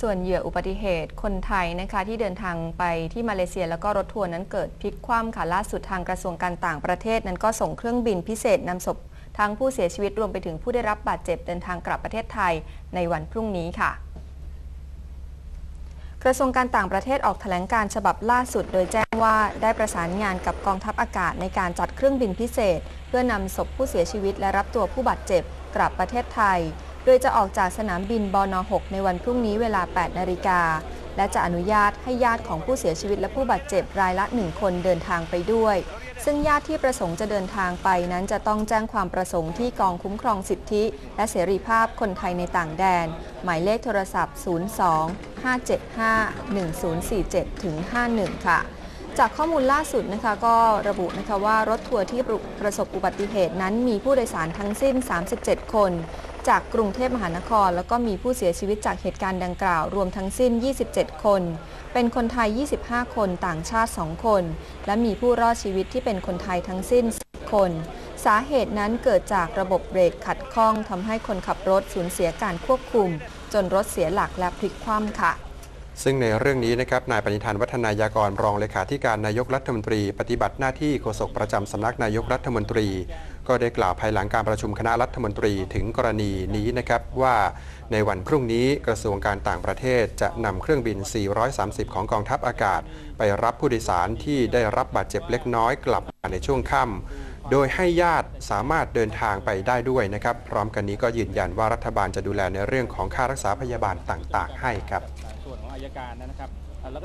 ส่วนเหยื่ออุบัติเหตุคนไทยนะคะที่เดินทางไปที่มาเลเซียแล้วก็รถทัวร์นั้นเกิดพลิกคว่ำค่ะล่าสุดทางกระทรวงการต่างประเทศนั้นก็ส่งเครื่องบินพิเศษนำศพทั้งผู้เสียชีวิตรวมไปถึงผู้ได้รับบาดเจ็บเดินทางกลับประเทศไทยในวันพรุ่งนี้ค่ะ กระทรวงการต่างประเทศออกแถลงการฉบับล่าสุด โดยแจ้งว่าได้ประสานงานกับกองทัพอากาศในการจัดเครื่องบินพิเศษ เพื่อนำศพผู้เสียชีวิตและรับตัวผู้บาดเจ็บกลับประเทศไทย โดยจะออกจากสนามบินบน 6 ในวันพรุ่งนี้เวลา 8 นาฬิกา และจะอนุญาตให้ญาติของผู้เสียชีวิตและผู้บาดเจ็บรายละ 1 คนเดินทางไปด้วย ซึ่งญาติที่ประสงค์จะเดินทางไปนั้นจะต้องแจ้งความประสงค์ที่กองคุ้มครองสิทธิ และเสรีภาพคนไทยในต่างแดน หมายเลขโทรศัพท์ 02 575 1047 ถึง 51 ค่ะ จากข้อมูลล่าสุดนะคะก็ระบุนะคะว่ารถทัวร์ที่ประสบอุบัติเหตุนั้นมีผู้โดยสารทั้งสิ้น 37 คน จากกรุงเทพมหานคร แล้วก็มีผู้เสียชีวิตจากเหตุการณ์ดังกล่าว รวมทั้งสิ้น 27 คน เป็นคนไทย 25 คนต่างชาติ 2 คน และมีผู้รอดชีวิตที่เป็นคนไทยทั้งสิ้น 10 คน สาเหตุนั้นเกิดจากระบบเบรกขัดข้องทำให้คนขับรถสูญเสียการควบคุม จนรถเสียหลักและพลิกคว่ำค่ะ ซึ่งในเรื่องนี้นะครับนายปณิธานวัฒนายากรรองเลขาธิการนายกรัฐมนตรี ปฏิบัติหน้าที่โฆษกประจำสำนักนายกรัฐมนตรี ก็ได้กล่าวภายหลังการประชุมคณะรัฐมนตรีถึงกรณีนี้นะครับว่าในวันพรุ่งนี้กระทรวงการต่างประเทศจะนำเครื่องบิน 430 ของกองทัพอากาศ ไปรับผู้โดยสารที่ได้รับบาดเจ็บเล็กน้อยกลับมาในช่วงค่ำโดยให้ญาติสามารถเดินทางไปได้ด้วยนะครับ พร้อมกันนี้ก็ยืนยันว่ารัฐบาลจะดูแลในเรื่องของค่ารักษาพยาบาลต่าง ๆ ให้ครับ ส่วนของอายการนะครับแล้วก็